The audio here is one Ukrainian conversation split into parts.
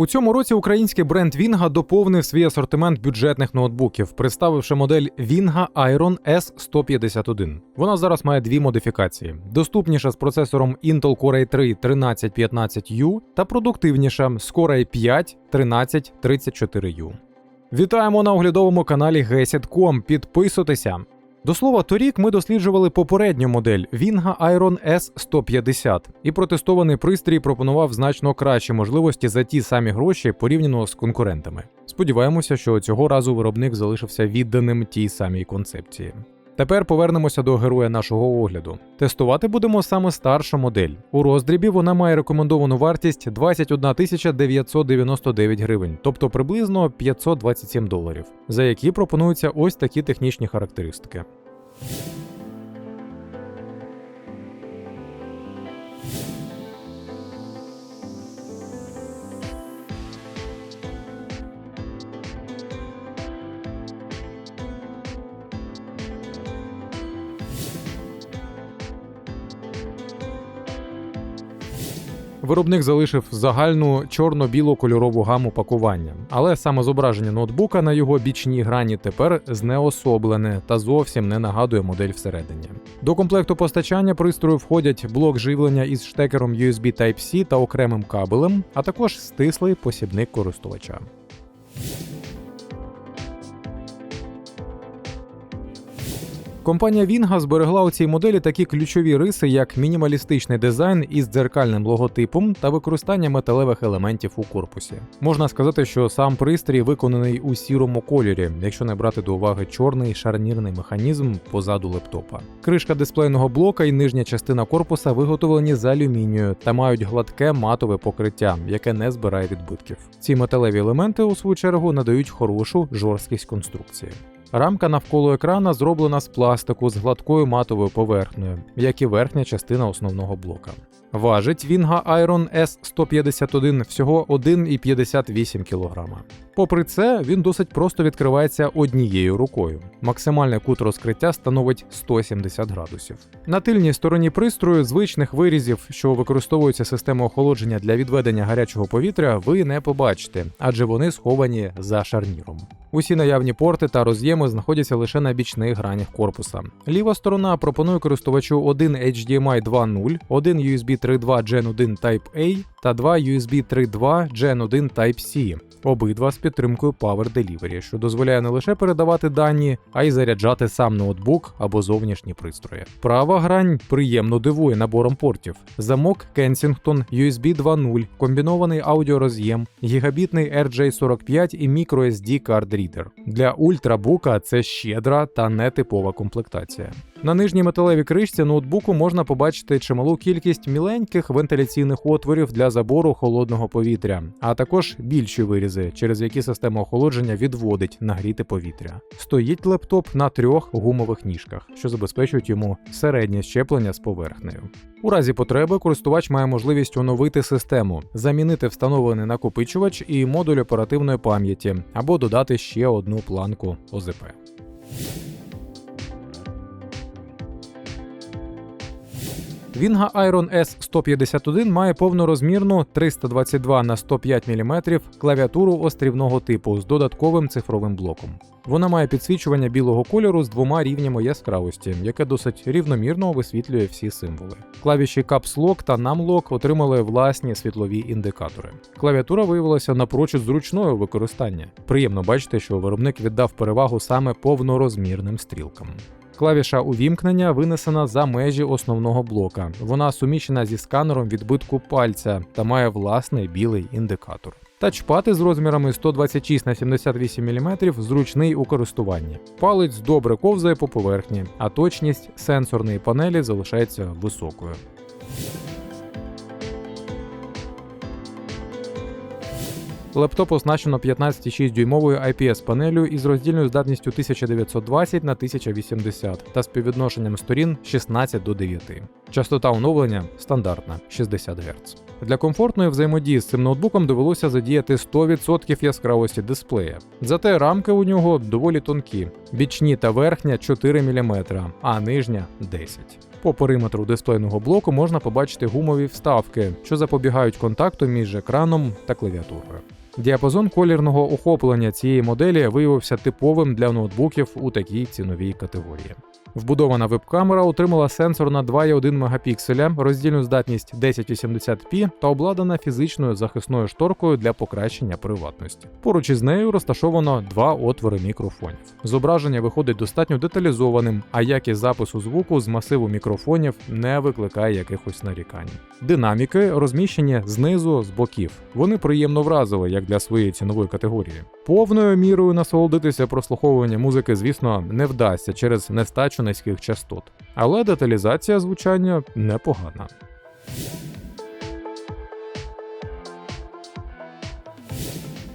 У цьому році український бренд Вінга доповнив свій асортимент бюджетних ноутбуків, представивши модель Vinga Iron S151. Вона зараз має дві модифікації: доступніша з процесором Intel Core i3 1315U та продуктивніша з Core i5 1334U. Вітаємо на оглядовому каналі Gesit.com. Підписуйтеся. До слова, торік ми досліджували попередню модель Вінга Iron S150, і протестований пристрій пропонував значно кращі можливості за ті самі гроші порівняно з конкурентами. Сподіваємося, що цього разу виробник залишився відданим тій самій концепції. Тепер повернемося до героя нашого огляду. Тестувати будемо саме старшу модель. У роздрібі вона має рекомендовану вартість 21 999 гривень, тобто приблизно 527 доларів, за які пропонуються ось такі технічні характеристики. Виробник залишив загальну чорно-білу кольорову гаму пакування, але саме зображення ноутбука на його бічній грані тепер знеособлене та зовсім не нагадує модель всередині. До комплекту постачання пристрою входять блок живлення із штекером USB Type-C та окремим кабелем, а також стислий посібник користувача. Компанія Вінга зберегла у цій моделі такі ключові риси, як мінімалістичний дизайн із дзеркальним логотипом та використання металевих елементів у корпусі. Можна сказати, що сам пристрій виконаний у сірому кольорі, якщо не брати до уваги чорний шарнірний механізм позаду лептопа. Кришка дисплейного блока і нижня частина корпуса виготовлені з алюмінію та мають гладке матове покриття, яке не збирає відбитків. Ці металеві елементи, у свою чергу, надають хорошу жорсткість конструкції. Рамка навколо екрана зроблена з пластику з гладкою матовою поверхнею, як і верхня частина основного блока. Важить Vinga Iron S151 всього 1,58 кг. Попри це, він досить просто відкривається однією рукою. Максимальний кут розкриття становить 170 градусів. На тильній стороні пристрою звичних вирізів, що використовуються системою охолодження для відведення гарячого повітря, ви не побачите, адже вони сховані за шарніром. Усі наявні порти та роз'єми знаходяться лише на бічних гранях корпуса. Ліва сторона пропонує користувачу один HDMI 2.0, один USB 3.2 Gen 1 Type-A та два USB 3.2 Gen 1 Type-C, обидва з підтримкою Power Delivery, що дозволяє не лише передавати дані, а й заряджати сам ноутбук або зовнішні пристрої. Права грань приємно дивує набором портів. Замок Kensington USB 2.0, комбінований аудіороз'єм, гігабітний RJ45 і microSD Card Reader. Для ультрабука це щедра та нетипова комплектація. На нижній металевій кришці ноутбуку можна побачити чималу кількість міленьких вентиляційних отворів для забору холодного повітря, а також більші вирізи, через які система охолодження відводить нагріте повітря. Стоїть лептоп на трьох гумових ніжках, що забезпечують йому середнє щеплення з поверхнею. У разі потреби користувач має можливість оновити систему, замінити встановлений накопичувач і модуль оперативної пам'яті або додати ще одну планку ОЗП. Vinga Iron S151 має повнорозмірну 322 на 105 мм клавіатуру острівного типу з додатковим цифровим блоком. Вона має підсвічування білого кольору з двома рівнями яскравості, яке досить рівномірно висвітлює всі символи. Клавіші Caps Lock та NumLock отримали власні світлові індикатори. Клавіатура виявилася напрочуд зручною у використанні. Приємно бачити, що виробник віддав перевагу саме повнорозмірним стрілкам. Клавіша увімкнення винесена за межі основного блока. Вона суміщена зі сканером відбитку пальця та має власний білий індикатор. Тачпад із розмірами 126 на 78 мм зручний у користуванні. Палець добре ковзає по поверхні, а точність сенсорної панелі залишається високою. Лептоп оснащено 15,6 дюймовою IPS панелю із роздільною здатністю 1920 на 1080 та співвідношенням сторін 16 до 9. Частота оновлення стандартна 60 Гц. Для комфортної взаємодії з цим ноутбуком довелося задіяти 100% яскравості дисплея. Зате рамки у нього доволі тонкі, бічні та верхня 4 мм, а нижня 10 По периметру дисплейного блоку можна побачити гумові вставки, що запобігають контакту між екраном та клавіатурою. Діапазон колірного охоплення цієї моделі виявився типовим для ноутбуків у такій ціновій категорії. Вбудована веб-камера отримала сенсор на 2,1 мегапікселя, роздільну здатність 1080p та обладнана фізичною захисною шторкою для покращення приватності. Поруч із нею розташовано два отвори мікрофонів. Зображення виходить достатньо деталізованим, а якість запису звуку з масиву мікрофонів не викликає якихось нарікань. Динаміки розміщені знизу з боків. Вони приємно вразили як для своєї цінової категорії. Повною мірою насолодитися прослуховування музики, звісно, не вдасться через нестачу низьких частот, але деталізація звучання непогана.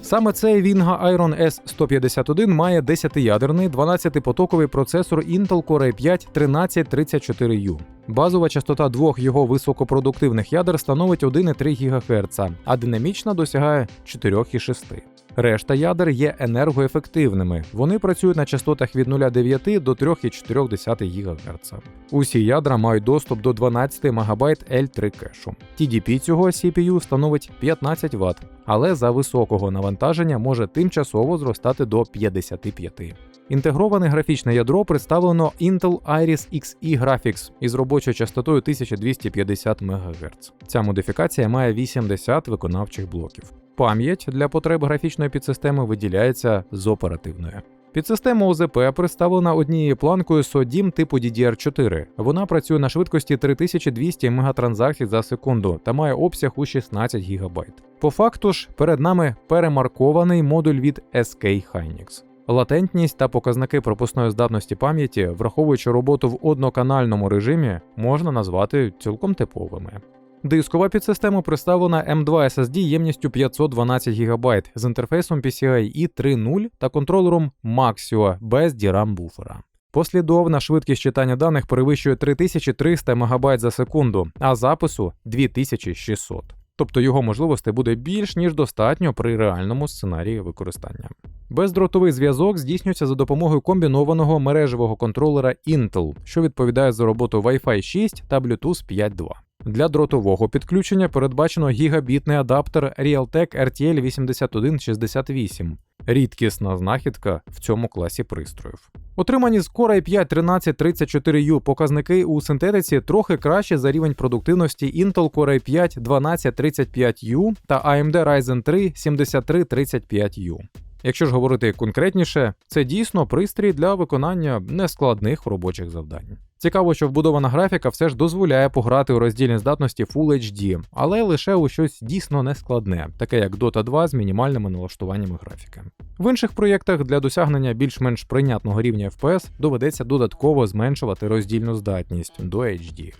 Саме цей Vinga Iron S151 має 10-ядерний 12-потоковий процесор Intel Core i5 1334U. Базова частота двох його високопродуктивних ядер становить 1,3 ГГц, а динамічна досягає 4,6. Решта ядер є енергоефективними. Вони працюють на частотах від 0,9 до 3,4 ГГц. Усі ядра мають доступ до 12 МБ L3 кешу. TDP цього CPU становить 15 Вт, але за високого навантаження може тимчасово зростати до 55. Інтегроване графічне ядро представлено Intel Iris Xe Graphics із робочою частотою 1250 МГц. Ця модифікація має 80 виконавчих блоків. Пам'ять для потреб графічної підсистеми виділяється з оперативної. Підсистема ОЗП представлена однією планкою SODIMM типу DDR4. Вона працює на швидкості 3200 мегатранзакцій за секунду та має обсяг у 16 ГБ. По факту ж перед нами перемаркований модуль від SK Hynix. Латентність та показники пропускної здатності пам'яті, враховуючи роботу в одноканальному режимі, можна назвати цілком типовими. Дискова підсистема представлена M2 SSD ємністю 512 ГБ з інтерфейсом PCIe 3.0 та контролером Maxio без DRAM буфера. Послідовна швидкість читання даних перевищує 3300 МБ за секунду, а запису 2600. Тобто його можливостей буде більш ніж достатньо при реальному сценарії використання. Бездротовий зв'язок здійснюється за допомогою комбінованого мережевого контролера Intel, що відповідає за роботу Wi-Fi 6 та Bluetooth 5.2. Для дротового підключення передбачено гігабітний адаптер Realtek RTL 8168, рідкісна знахідка в цьому класі пристроїв. Отримані з Core i5 1334U показники у синтетиці трохи краще за рівень продуктивності Intel Core i5 1235U та AMD Ryzen 3 7335U. Якщо ж говорити конкретніше, це дійсно пристрій для виконання нескладних робочих завдань. Цікаво, що вбудована графіка все ж дозволяє пограти у роздільній здатності Full HD, але лише у щось дійсно нескладне, таке як Dota 2 з мінімальними налаштуваннями графіки. В інших проєктах для досягнення більш-менш прийнятного рівня FPS доведеться додатково зменшувати роздільну здатність до HD.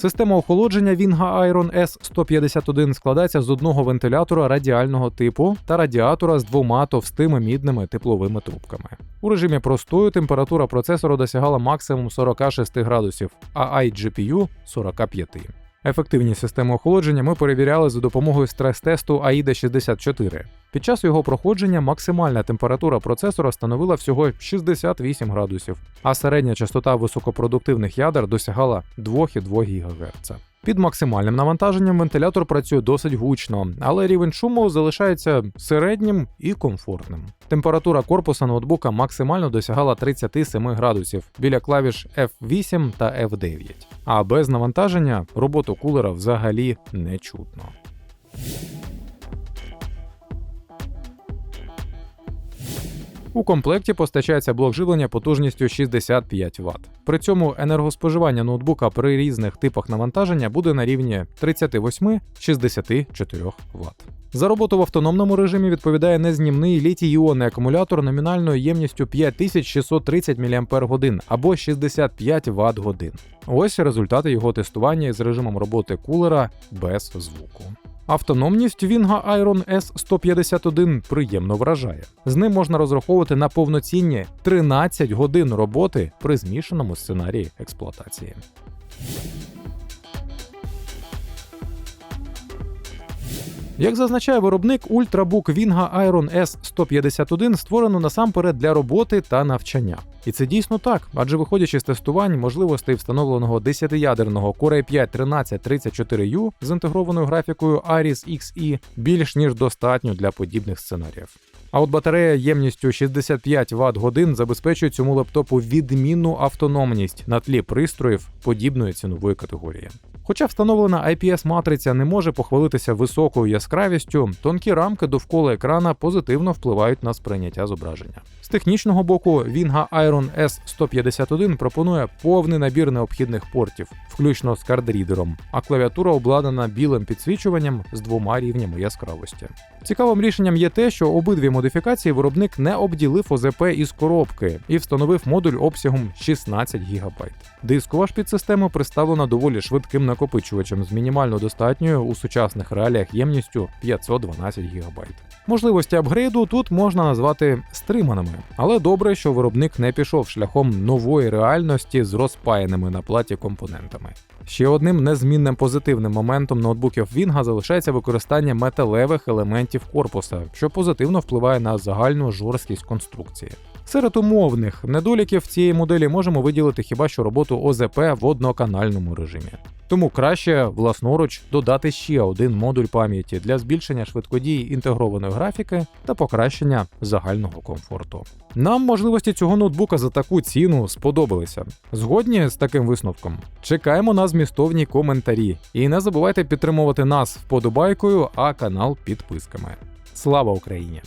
Система охолодження Вінга Iron S151 складається з одного вентилятора радіального типу та радіатора з двома товстими мідними тепловими трубками. У режимі простою температура процесору досягала максимум 46 градусів, а iGPU 45. Ефективність системи охолодження ми перевіряли за допомогою стрес-тесту AIDA 64. Під час його проходження максимальна температура процесора становила всього 68 градусів, а середня частота високопродуктивних ядер досягала 2,2 ГГц. Під максимальним навантаженням вентилятор працює досить гучно, але рівень шуму залишається середнім і комфортним. Температура корпуса ноутбука максимально досягала 37 градусів біля клавіш F8 та F9. А без навантаження роботу кулера взагалі не чутно. У комплекті постачається блок живлення потужністю 65 Вт. При цьому енергоспоживання ноутбука при різних типах навантаження буде на рівні 38-64 Вт. За роботу в автономному режимі відповідає незнімний літій-іонний акумулятор номінальною ємністю 5630 мАч або 65 Вт годин. Ось результати його тестування з режимом роботи кулера без звуку. Автономність Вінга Iron S151 приємно вражає. З ним можна розраховувати на повноцінні 13 годин роботи при змішаному сценарії експлуатації. Як зазначає виробник, ультрабук Вінга Iron S151 створено насамперед для роботи та навчання. І це дійсно так, адже виходячи з тестувань можливостей встановленого 10-ядерного Core i5 1334U з інтегрованою графікою Iris Xe більш ніж достатньо для подібних сценаріїв. А от батарея ємністю 65 Вт годин забезпечує цьому лептопу відмінну автономність на тлі пристроїв подібної цінової категорії. Хоча встановлена IPS-матриця не може похвалитися високою яскравістю, тонкі рамки довкола екрана позитивно впливають на сприйняття зображення. З технічного боку, Vinga Iron S151 пропонує повний набір необхідних портів, включно з кардрідером, а клавіатура обладнана білим підсвічуванням з двома рівнями яскравості. Цікавим рішенням є те, що обидві модифікації виробник не обділив ОЗП із коробки і встановив модуль обсягом 16 ГБ. Дискова ж підсистема представлена доволі швидким накопичувачем з мінімально достатньою у сучасних реаліях ємністю 512 ГБ. Можливості апгрейду тут можна назвати стриманими, але добре, що виробник не пішов шляхом нової реальності з розпаяними на платі компонентами. Ще одним незмінним позитивним моментом ноутбуків Vinga залишається використання металевих елементів корпуса, що позитивно впливає на загальну жорсткість конструкції. Серед умовних недоліків цієї моделі можемо виділити хіба що роботу ОЗП в одноканальному режимі. Тому краще власноруч додати ще один модуль пам'яті для збільшення швидкодії інтегрованої графіки та покращення загального комфорту. Нам можливості цього ноутбука за таку ціну сподобалися. Згодні з таким висновком. Чекаємо на змістовні коментарі. І не забувайте підтримувати нас вподобайкою, а канал підписками. Слава Україні!